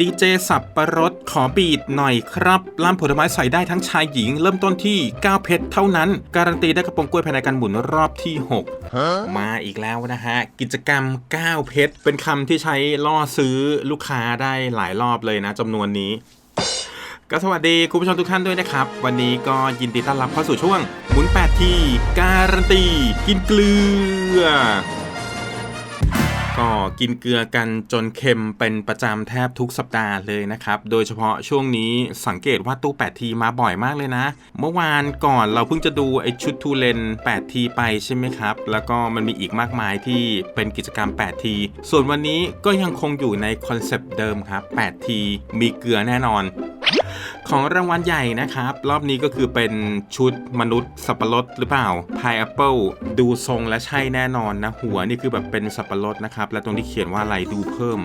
ดีเจสับประรดขอบีดหน่อยครับร้านผลไม้ใส่ได้ทั้งชายหญิง เริ่มต้นที่ 9 เพชรเท่านั้น การันตีได้กระโปรงกล้วยภายในการหมุนรอบที่ 6 มาอีกแล้วนะฮะ กิจกรรม 9 เพชร เป็นคำที่ใช้ล่อซื้อลูกค้าได้หลายรอบเลยนะจำนวนนี้ ก็สวัสดีคุณผู้ชมทุกท่านด้วยนะครับ วันนี้ก็ยินดีต้อนรับเข้าสู่ช่วงหมุน8ที่การันตี กินเกลือ ก็กินเกลือกันจนเค็มเป็นประจำแทบทุกสัปดาห์เลยนะครับ โดยเฉพาะช่วงนี้สังเกตว่าตู้8ทีมาบ่อยมากเลยนะ เมื่อวานก่อนเราเพิ่งจะดูไอชุดทูเลน8ทีไปใช่ไหมครับ แล้วก็มันมีอีกมากมายที่เป็นกิจกรรม8ทีส่วนวันนี้ก็ยังคงอยู่ในคอนเซปต์เดิมครับ8ทีมีเกลือแน่นอน ของรางวัลใหญ่นะครับ รอบนี้ก็คือเป็นชุดมนุษย์สับปะรดหรือเปล่า Pineapple ดูทรงและใช่แน่นอนนะ หัวนี่คือแบบเป็นสับปะรดนะครับ และตรงที่เขียนว่าอะไรดูเพิ่ม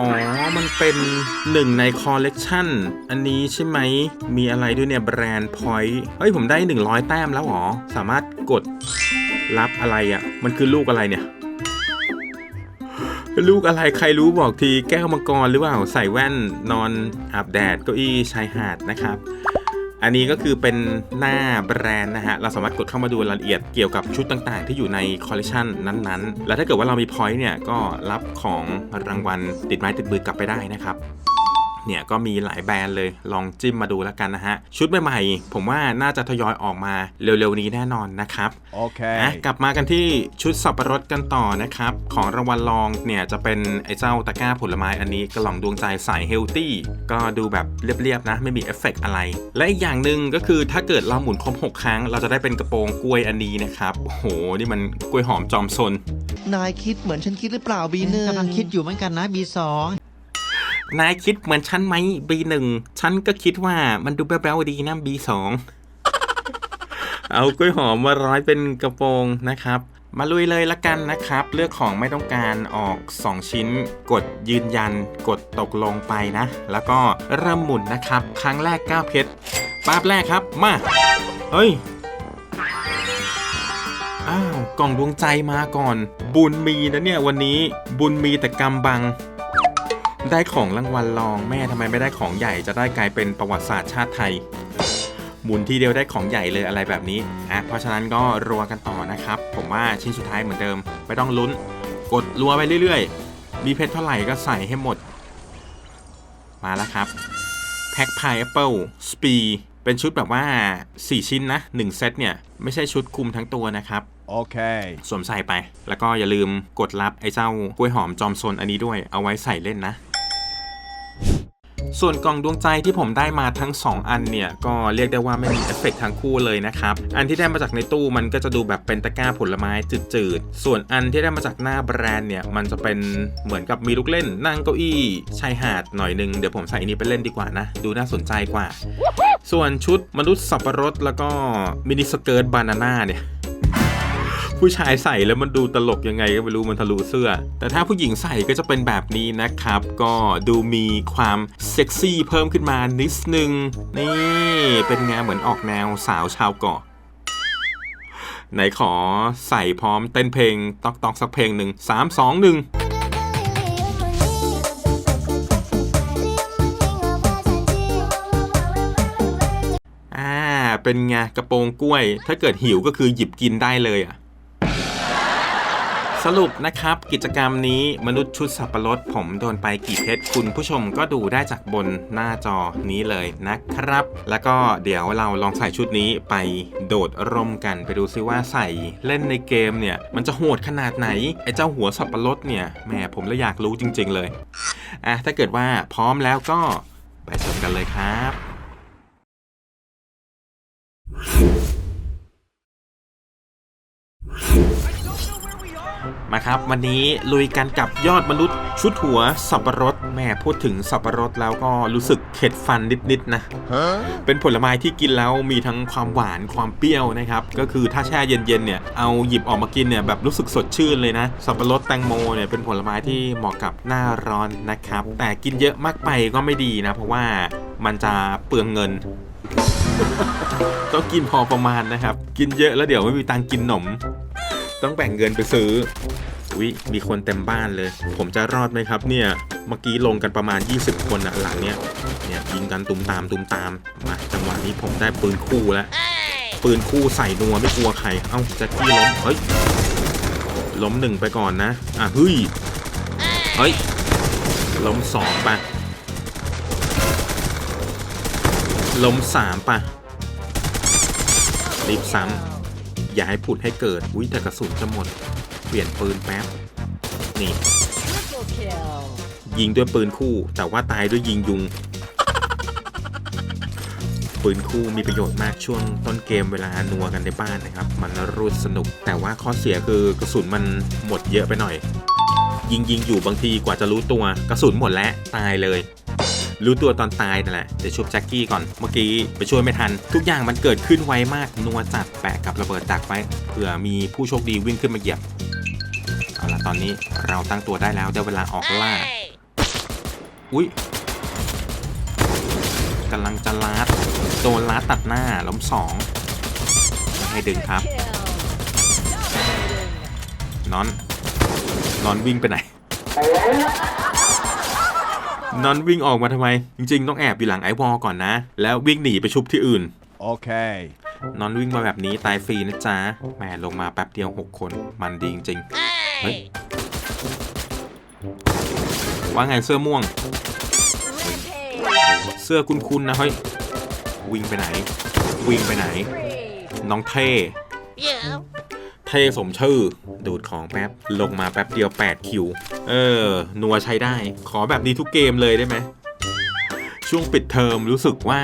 อ๋อ มันเป็นหนึ่งในคอลเลกชันอันนี้ใช่ไหม มีอะไรด้วยเนี่ย แบรนด์พอยต์เฮ้ย ผมได้ 100 แต้มแล้วหรอ สามารถกดรับอะไรอะ่ะ มันคือลูกอะไรเนี่ย ลูกอะไรใครรู้บอกทีแก้วมังกรหรือเปล่าใส่แว่นนอนอาบแดดเก้าอี้ชายหาดนะครับ อันนี้ก็คือเป็นหน้าแบรนด์นะฮะ เราสามารถกดเข้ามาดูรายละเอียดเกี่ยวกับชุดต่างๆ ที่อยู่ในคอลเลคชันนั้นๆ แล้วถ้าเกิดว่าเรามีพอยต์เนี่ยก็รับของรางวัลติดไม้ติดมือกลับไปได้นะครับ เนี่ยก็มีหลายแบรนด์เลยลองจิ้มมาดูแล้วกันนะฮะ ชุดใหม่ๆผมว่าน่าจะทยอยออกมาเร็วๆนี้แน่นอนนะครับ Okay. อะกลับมากันที่ชุดสับปะรดกันต่อนะครับ ของรางวัลรองเนี่ยจะเป็นไอ้เจ้าตะกร้าผลไม้อันนี้กระหล่องดวงใจสายเฮลตี้ก็ดูแบบเรียบๆนะ ไม่มีเอฟเฟกต์อะไร และอีกอย่างหนึ่งก็คือถ้าเกิดเราหมุนครบ 6 ครั้ง เราจะได้เป็นกระโปรงกล้วยอันนี้นะครับโอ้โห นี่มันกล้วยหอมจอมซนนายคิดเหมือนฉันคิดหรือเปล่าบีหนึ่งกำลังคิดอยู่เหมือนกันนะ B2 นายคิดเหมือนฉันไหม B1 ฉันก็คิดว่ามันดูแบ๊วๆดีนะ B2 เอากล้วยหอมมาร้อยเป็นกระโปรงนะครับ มาลุยเลยละกันนะครับ เลือกของไม่ต้องการออก 2 ชิ้น กดยืนยัน กดตกลงไปนะ แล้วก็เริ่มหมุนนะครับ ครั้งแรก 9 เพชรป๊าบแรกครับ มา เฮ้ย อ้าว กล่องดวงใจมาก่อน บุญมีนะเนี่ยวันนี้ บุญมีแต่กำบัง ได้ของรางวัลรองแม่ทำไมไม่ได้ของใหญ่จะได้กลายเป็นประวัติศาสตร์ชาติไทย หมุนทีเดียวได้ของใหญ่เลยอะไรแบบนี้อะเพราะฉะนั้นก็รัวกันต่อนะครับ ผมว่าชิ้นสุดท้ายเหมือนเดิม ไม่ต้องลุ้น กดรัวไปเรื่อยๆ มีเพชรเท่าไหร่ก็ใส่ให้หมด มาแล้วครับแพ็คพายแอปเปิลสปีเป็นชุดแบบว่า 4 ชิ้นนะ 1 เซตเนี่ย ไม่ใช่ชุดคุมทั้งตัวนะครับ Okay. สวมใส่ไป แล้วก็อย่าลืมกดรับไอ้เจ้ากล้วยหอมจอมซนอันนี้ด้วยเอาไว้ใส่เล่นนะ ส่วนกล่องดวงใจที่ผมได้มาทั้ง 2 อันเนี่ย ก็เรียกได้ว่าไม่มีเอฟเฟกต์ทั้งคู่เลยนะครับ อันที่ได้มาจากในตู้มันก็จะดูแบบเป็นตะกร้าผลไม้จืดๆ ส่วนอันที่ได้มาจากหน้าแบรนด์เนี่ย มันจะเป็นเหมือนกับมีลูกเล่นนั่งเก้าอี้ชายหาดหน่อยหนึง เดี๋ยวผมใส่อันนี้ไปเล่นดีกว่านะ ดูน่าสนใจกว่า ส่วนชุดมนุษย์สับปะรดแล้วก็มินิสเกิร์ตบานาน่าเนี่ย ผู้ชายใส่แล้วมันดูตลกยังไงก็ไม่รู้มันทะลุเสื้อ แต่ถ้าผู้หญิงใส่ก็จะเป็นแบบนี้นะครับ ก็ดูมีความเซ็กซี่เพิ่มขึ้นมานิดนึง นี่เป็นไงเหมือนออกแนวสาวชาวเกาะไหนขอใส่พร้อมเต้นเพลงตอกตอกสักเพลงหนึ่งสามสองหนึ่งอ่าเป็นไงกระโปรงกล้วย ถ้าเกิดหิวก็คือหยิบกินได้เลยอะ สรุปนะครับกิจกรรมนี้มนุษย์ชุดสับปะรดผมโดนไปกี่เพชรคุณผู้ชมก็ดูได้จากบนหน้าจอนี้เลยนะครับ แล้วก็เดี๋ยวเราลองใส่ชุดนี้ไปโดดร่มกันไปดูซิว่าใส่เล่นในเกมเนี่ยมันจะโหดขนาดไหนไอ้เจ้าหัวสับปะรดเนี่ยแหมผมเลยอยากรู้จริง ๆ เลยอะถ้าเกิดว่าพร้อมแล้วก็ไปชมกันเลยครับ มาครับ วันนี้ลุยกันกับยอดมนุษย์ ชุดหัวสับปะรดแม่พูดถึงสับปะรดแล้วก็รู้สึกเข็ดฟันนิดๆนะ Huh? เป็นผลไม้ที่กินแล้วมีทั้งความหวานความเปรี้ยวนะครับ ก็คือถ้าแช่เย็นๆเนี่ยเอาหยิบออกมากินเนี่ยแบบรู้สึกสดชื่นเลยนะ สับปะรดแตงโมเนี่ยเป็นผลไม้ที่เหมาะกับหน้าร้อนนะครับ แต่กินเยอะมากไปก็ไม่ดีนะ เพราะว่ามันจะเปลืองเงินต้องกินพอประมาณนะครับ กินเยอะแล้วเดี๋ยวไม่มีตังค์กินขนม ต้องแบ่งเงินไปซื้อวิมีคนเต็มบ้านเลย ผมจะรอดไหมครับเนี่ย เมื่อกี้ลงกันประมาณ 20 คนอะหลังเนี้ย เนี่ยยิงกันตุมตามตุมตาม มาจังหวะนี้ผมได้ปืนคู่แล้ว ปืนคู่ใส่นัวไม่กลัวใคร เอ้าแจ็คกี้ล้ม เฮ้ย ล้มหนึ่งไปก่อนนะ อะเฮ้ย เฮ้ย ล้มสองปะล้มสามปะรีบซ้ำ อย่าให้ผุดให้เกิดอุ้ยแต่กระสุนจะหมด เปลี่ยนปืนแป๊บ นี่ ยิงด้วยปืนคู่ แต่ว่าตายด้วยยิงยุง ปืนคู่มีประโยชน์มากช่วงต้นเกมเวลานัวกันในบ้านนะครับ มันรูดสนุก แต่ว่าข้อเสียคือกระสุนมันหมดเยอะไปหน่อย ยิงยิงอยู่บางทีกว่าจะรู้ตัว กระสุนหมดแล้วตายเลย รู้ตัวตอนตายนั่นแหละเดี๋ยวชุบแจ็คกี้ก่อนเมื่อกี้ไปช่วยไม่ทัน ทุกอย่างมันเกิดขึ้นไวมากนัวจัดแปะกับระเบิดดักไว้เผื่อมีผู้โชคดีวิ่งขึ้นมาเหยียบเอาละตอนนี้เราตั้งตัวได้แล้วได้เวลาออกล่า อุ้ยกำลังจะลัดโดนลัดตัดหน้าล้มสองไม่ให้ดึงครับ Kill. Dominating. นอนนอนวิ่งไปไหน นอนวิ่งออกมาทำไม จริงๆ ต้องแอบอยู่หลังไอวอลก่อนนะ แล้ววิ่งหนีไปชุบที่อื่น Okay. นอนวิ่งมาแบบนี้ตายฟรีนะจ๊ะแหมลงมาแป๊บเดียว 6 คน มันดีจริงๆเฮ้ยว่าไงเสื้อม่วง Rampage. เสื้อคุ้นๆนะเฮ้ยวิ่งไปไหน วิ่งไปไหน Three. น้องเท่เท่สมชื่อ ดูดของแป๊บ ลงมาแป๊บเดียว 8 คิว เออ นัวใช้ได้ ขอแบบนี้ทุกเกมเลยได้ไหมช่วงปิดเทอมรู้สึกว่า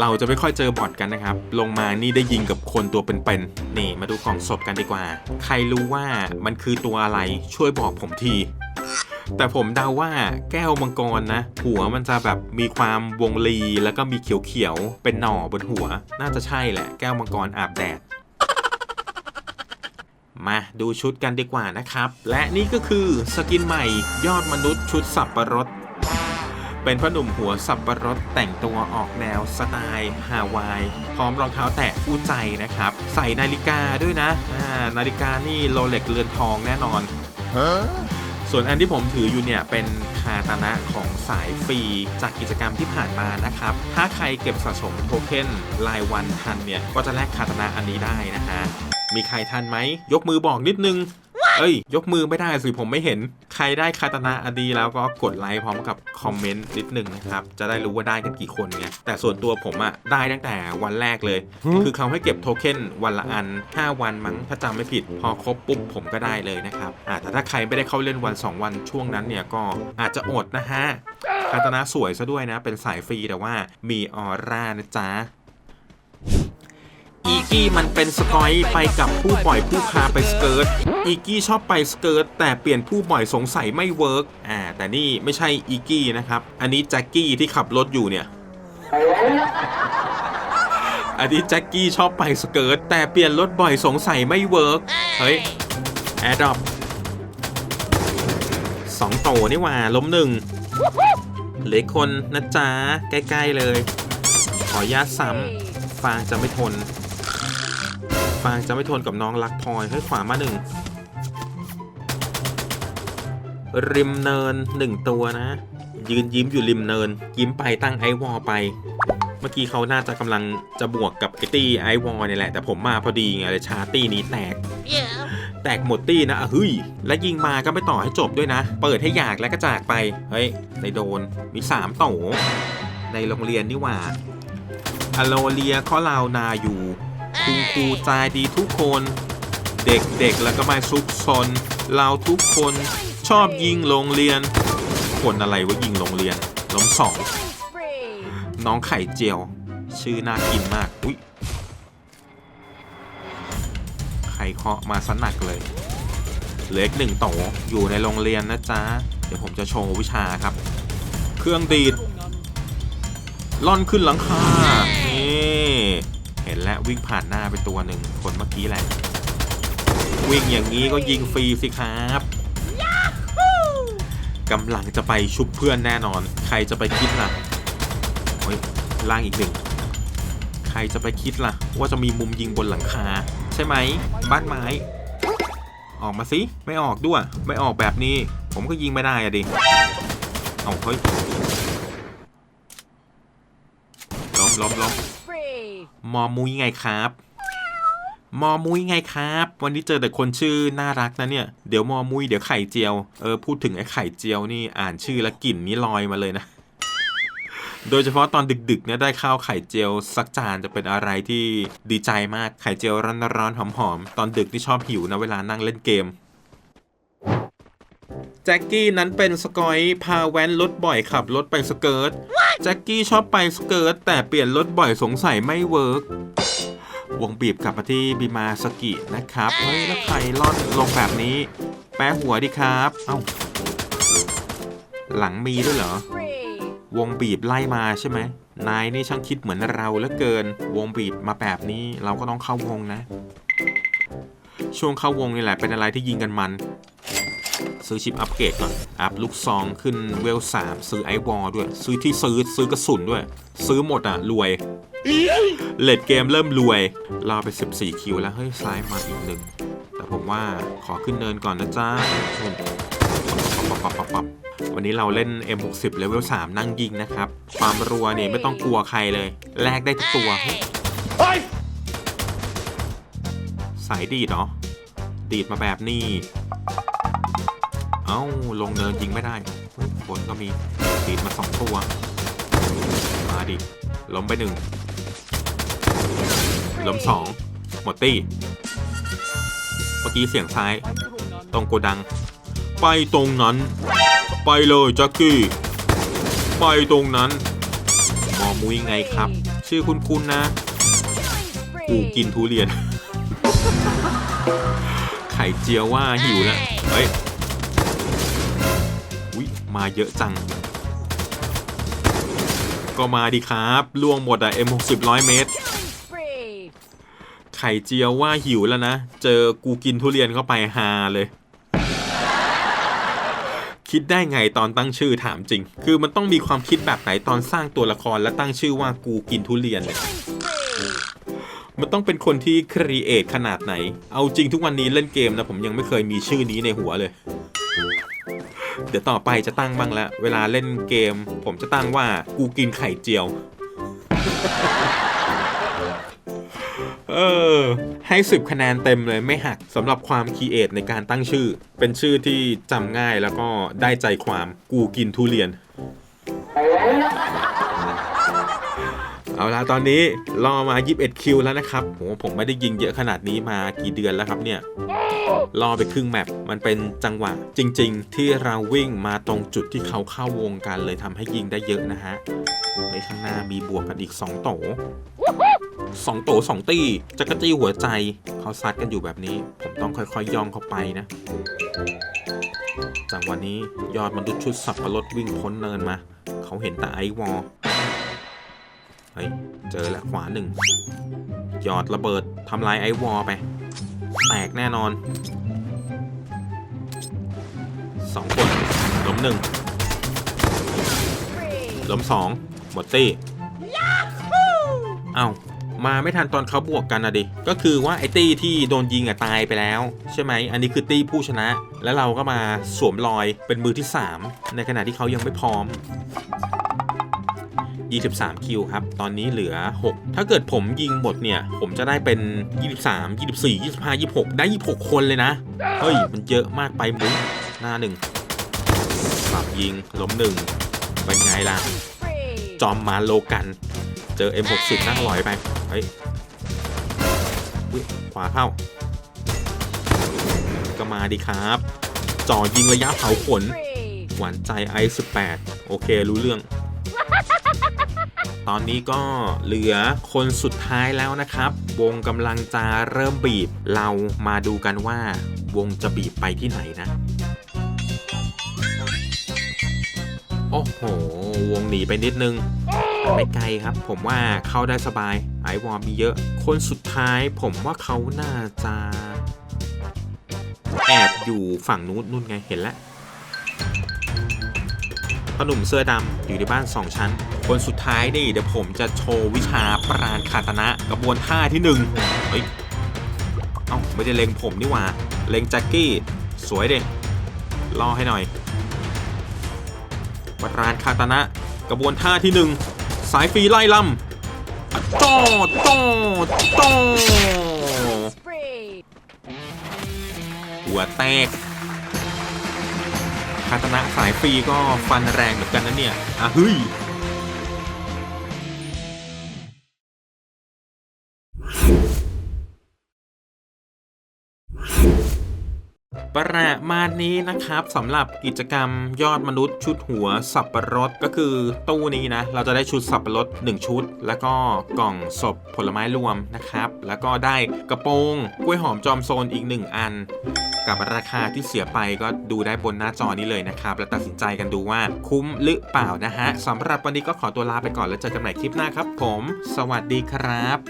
เราจะไม่ค่อยเจอบอทกันนะครับ ลงมานี่ได้ยิงกับคนตัวเป็นๆนี่มาดูกล่องศพกันดีกว่า ใครรู้ว่ามันคือตัวอะไรช่วยบอกผมที แต่ผมเดาว่าแก้วมังกรนะ หัวมันจะแบบมีความวงลีแล้วก็มีเขียวๆเป็นหน่อบนหัว น่าจะใช่แหละ แก้วมังกรอาบแดด มาดูชุดกันดีกว่านะครับ และนี่ก็คือสกินใหม่ยอดมนุษย์ชุดสับประรด เป็นพ่อหนุ่มหัวสับประรดแต่งตัวออกแนวสไตล์ฮาวาย พร้อมรองเท้าแตะคู่ใจนะครับ ใส่นาฬิกาด้วยนะอ่านาฬิกานี่โรเล็กเรือนทองแน่นอน Huh? ส่วนอันที่ผมถืออยู่เนี่ยเป็นคาตานะของสายฟรีจากกิจกรรมที่ผ่านมานะครับ ถ้าใครเก็บสะสมโทเค็นรายวันทันเนี่ย ก็จะแลกคาตานะอันนี้ได้นะฮะ มีใครทันไหม ยกมือบอกนิดนึง เอ้ย ยกมือไม่ได้สิผมไม่เห็น ใครได้คาตานะอันนี้แล้วก็กดไลค์พร้อมกับคอมเมนต์นิดนึงนะครับ จะได้รู้ว่าได้กันกี่คนไงแต่ส่วนตัวผมอะได้ตั้งแต่วันแรกเลย คือเขาให้เก็บโทเค็นวันละอัน 5 วันมั้งถ้าจำไม่ผิด พอครบปุ๊บผมก็ได้เลยนะครับอ่าแต่ถ้าใครไม่ได้เข้าเล่นวัน 2 วันช่วงนั้นเนี่ยก็อาจจะอดนะฮะคาตานะสวยซะด้วยนะ เป็นสายฟรีแต่ว่ามีออร่านะจ๊ะ อีกี้มันเป็นสกอยไปกับผู้ปล่อยผู้พาไปสเกิร์ต อีกี้ชอบไปสเกิร์ตแต่เปลี่ยนผู้ปล่อยสงสัยไม่เวิร์กอ่าแต่นี่ไม่ใช่อีกี้นะครับ อันนี้แจ็คกี้ที่ขับรถอยู่เนี่ย อันนี้แจ็คกี้ชอบไปสเกิร์ตแต่เปลี่ยนรถบ่อยสงสัยไม่เวิร์กเฮ้ยแอดดอปสองโตนี่หว่าล้มหนึ่งเหลืออกคนนะจ๊ะใกล้ๆเลย ขอญาตซ้ำฟางจะไม่ทน ฟางจะไม่ทนกับน้องรักพลอยให้ขวามาหนึ่งริมเนินหนึ่งตัวนะ ยืนยิ้มอยู่ริมเนิน ยิ้มไปตั้งไอวอลไป เมื่อกี้เขาน่าจะกำลังจะบวกกับไอตี้ไอวอลนี่แหละ แต่ผมมาพอดีไงเลยชาร์จตี้นี้แตกแตกหมดตี้นะอะเฮ้ย และยิงมาก็ไม่ต่อให้จบด้วยนะ เปิดให้อยากแล้วก็จากไป เฮ้ย ในโดน มีสามโตในโรงเรียนนี่หว่าอโลเลียข้อลาวนาอยู่ คุณครูใจดีทุกคน เด็กๆแล้วก็ไมาซุกซนเราทุกคนชอบยิงโรงเรียน คนอะไรว่ายิงโรงเรียนล้มสองน้องไข่เจียว ชื่อน่ากินมากอุ้ยไข่เคาะมาสนักเลยเหลืออีกหนึ่งโตอยู่ในโรงเรียนนะจ๊ะ เดี๋ยวผมจะโชว์วิชาครับ เครื่องดีดล่อนขึ้นหลังคานี่ ห็นแล้ววิ่งผ่านหน้าไปตัวหนึ่งคนเมื่อกี้แหละ วิ่งอย่างนี้ก็ยิงฟรีสิครับกำลังจะไปชุบเพื่อนแน่นอน ใครจะไปคิดล่ะโอ้ยล่างอีกหนึ่งใครจะไปคิดล่ะ ว่าจะมีมุมยิงบนหลังคา ใช่ไหม บ้านไม้ ออกมาสิ ไม่ออกด้วย ไม่ออกแบบนี้ ผมก็ยิงไม่ได้อะดิเอาเฮ้ยล้มล้มล้ม Spree. มอมุ้ยไงครับ มอมุ้ยไงครับ วันนี้เจอแต่คนชื่อน่ารักนะเนี่ย เดี๋ยวมอมุ้ยเดี๋ยวไข่เจียว เออพูดถึงไอ้ไข่เจียวนี่อ่านชื่อแล้วกลิ่นนี่ลอยมาเลยนะ โดยเฉพาะตอนดึกๆเนี่ยได้ข้าวไข่เจียวสักจานจะเป็นอะไรที่ดีใจมาก ไข่เจียวร้อนๆหอมๆ ตอนดึกนี่ชอบหิวนะเวลานั่งเล่นเกมแจ็คกี้นั้นเป็นสกอยพาแว้นรถบ่อยขับรถไปสเกิร์ต แจ็คกี้ชอบไปสเกิร์ตแต่เปลี่ยนรถบ่อยสงสัยไม่เวิร์กวงบีบกลับมาที่บิมาสกินะครับ เฮ้ย แล้วใครล่อนลงแบบนี้ แปะหัวดิครับ เอ้า หลังมีด้วยเหรอ Spree. วงบีบไล่มาใช่ไหม นายนี่ช่างคิดเหมือนเราเหลือเกิน วงบีบมาแบบนี้เราก็ต้องเข้าวงนะ ช่วงเข้าวงนี่แหละเป็นอะไรที่ยิงกันมัน ซื้อชิปอัปเกรดก่อน อัพลูกซองขึ้นเวล3ซื้อไอวอลด้วย ซื้อที่ซื้อซื้อกระสุนด้วย ซื้อหมดอะ รวยเลดเกมเริ่มรวยรอไป 14 คิวแล้ว เฮ้ย ซ้ายมาอีกหนึ่ง แต่ผมว่าขอขึ้นเนินก่อนนะจ๊ะปับปับปับปรับวันนี้เราเล่น M60 เลเวล3นั่งยิงนะครับ ความรัวเนี่ยไม่ต้องกลัวใครเลย แลกได้ทุกตัวสายดีดเหรอดีดมาแบบนี้ เอ้า ลงเนินยิงไม่ได้เฮ้ยบนก็มีดีดมาสองตัว มาดิ ล้มไปหนึ่ง ล้มสองหมดตี้ เมื่อกี้เสียงซ้าย ตรงโกดัง ไปตรงนั้น ไปเลยแจ็คกี้ ไปตรงนั้น มอมุยไงครับ ชื่อคุณคุณนะ กูกินทุเรียน ไข่เจียวว่าหิวแล้วเฮ้ย วิมาเยอะจัง ก็มาดิครับล่วงหมดอะ M60 ร้อยเมตร ไข่เจียวว่าหิวแล้วนะ เจอกูกินทุเรียนเข้าไปฮาเลย คิดได้ไงตอนตั้งชื่อถามจริง คือมันต้องมีความคิดแบบไหนตอนสร้างตัวละครและตั้งชื่อว่ากูกินทุเรียนเนี่ยมันต้องเป็นคนที่ครีเอทขนาดไหน เอาจริงทุกวันนี้เล่นเกมนะผมยังไม่เคยมีชื่อนี้ในหัวเลย เดี๋ยวต่อไปจะตั้งบ้างแล้วเวลาเล่นเกม ผมจะตั้งว่ากูกินไข่เจียว เออ ให้สิบคะแนนเต็มเลยไม่หักสำหรับความคีเอทในการตั้งชื่อ เป็นชื่อที่จำง่ายแล้วก็ได้ใจความกูกินทุเรียน เอาละตอนนี้รอมา 21 คิวแล้วนะครับโหผมไม่ได้ยิงเยอะขนาดนี้มากี่เดือนแล้วครับเนี่ยรอไปครึ่งแมปมันเป็นจังหวะ จริง ๆ ที่เราวิ่งมาตรงจุดที่เขาเข้าวงกันเลยทำให้ยิงได้เยอะนะฮะในข้างหน้ามีบวกกันอีก 2 โตสองโตสองตีจะกรจี้หัวใจเขาซัดกันอยู่แบบนี้ ผมต้องค่อยๆย่องเข้าไปนะจังหวะนี้ยอดมนุษย์ชุดสับปะรดวิ่งพ้นเนินมา เขาเห็นแต่ไอวอล เฮ้ย เจอแล้วขวาหนึ่งหยอดระเบิดทำลายไอวอลไป แตกแน่นอนสองคนล้มหนึ่ง Spree. ล้มสองหมดตี้เอ้ามาไม่ทันตอนเขาบวกกันนะดิ ก็คือว่าไอ้ตี้ที่โดนยิงอะตายไปแล้ว ใช่ไหม อันนี้คือตี้ผู้ชนะ แล้วเราก็มาสวมรอยเป็นมือที่ 3 ในขณะที่เขายังไม่พร้อม 23 คิวครับ ตอนนี้เหลือ 6 ถ้าเกิดผมยิงหมดเนี่ย ผมจะได้เป็น 23 24 25 26 ได้ 26 คนเลยนะ เฮ้ย มันเยอะมากไปมุ้งหน้าหนึ่งปรับยิง ล้มหนึ่งเป็นไงล่ะ จอมมาโลกัน เจอ M60 นั่งลอยไป เฮ้ยขวาเข้า ก็มาดีครับ จ่อยิงระยะเผาขน หวานใจไอซ์18 โอเค รู้เรื่อง ตอนนี้ก็เหลือคนสุดท้ายแล้วนะครับ วงกำลังจะเริ่มบีบ เรามาดูกันว่าวงจะบีบไปที่ไหนนะ โอ้โห วงหนีไปนิดนึงแต่ไม่ไกลครับ ผมว่าเข้าได้สบายไอวอร์มีเยอะ คนสุดท้ายผมว่าเขาน่าจะแอบอยู่ฝั่งนู้นนู่นไงเห็นแล้วพ่อหนุ่มเสื้อดำอยู่ในบ้าน2ชั้น คนสุดท้ายนี่เดี๋ยวผมจะโชว์วิชาปราณคาตนะกระบวนท่าที่หนึ่งเฮ้ยเอ้าไม่ได้เล็งผมนี่หว่า เล็งแจ็คกี้ สวยเด็ล่อให้หน่อยวัดรานคาตนะกระบวนท่าที่หนึ่งสายฟรีไล่ลำโต้โต้โต้ Spree. หัวแตกคาตนะสายฟรีก็ฟันแรงเหมือนกันนะเนี่ยอะเฮ้ย ประมาณนี้นะครับสำหรับกิจกรรมยอดมนุษย์ชุดหัวสับปะรดก็คือตู้นี้นะ เราจะได้ชุดสับปะรด1 ชุด แล้วก็กล่องศพผลไม้รวมนะครับ แล้วก็ได้กระโปรงกล้วยหอมจอมโซนอีก 1 อัน กับราคาที่เสียไปก็ดูได้บนหน้าจอนี้เลยนะครับ แล้วตัดสินใจกันดูว่าคุ้มหรือเปล่านะฮะสำหรับวันนี้ก็ขอตัวลาไปก่อนแล้วเจอกันใหม่คลิปหน้าครับ ผม สวัสดีครับ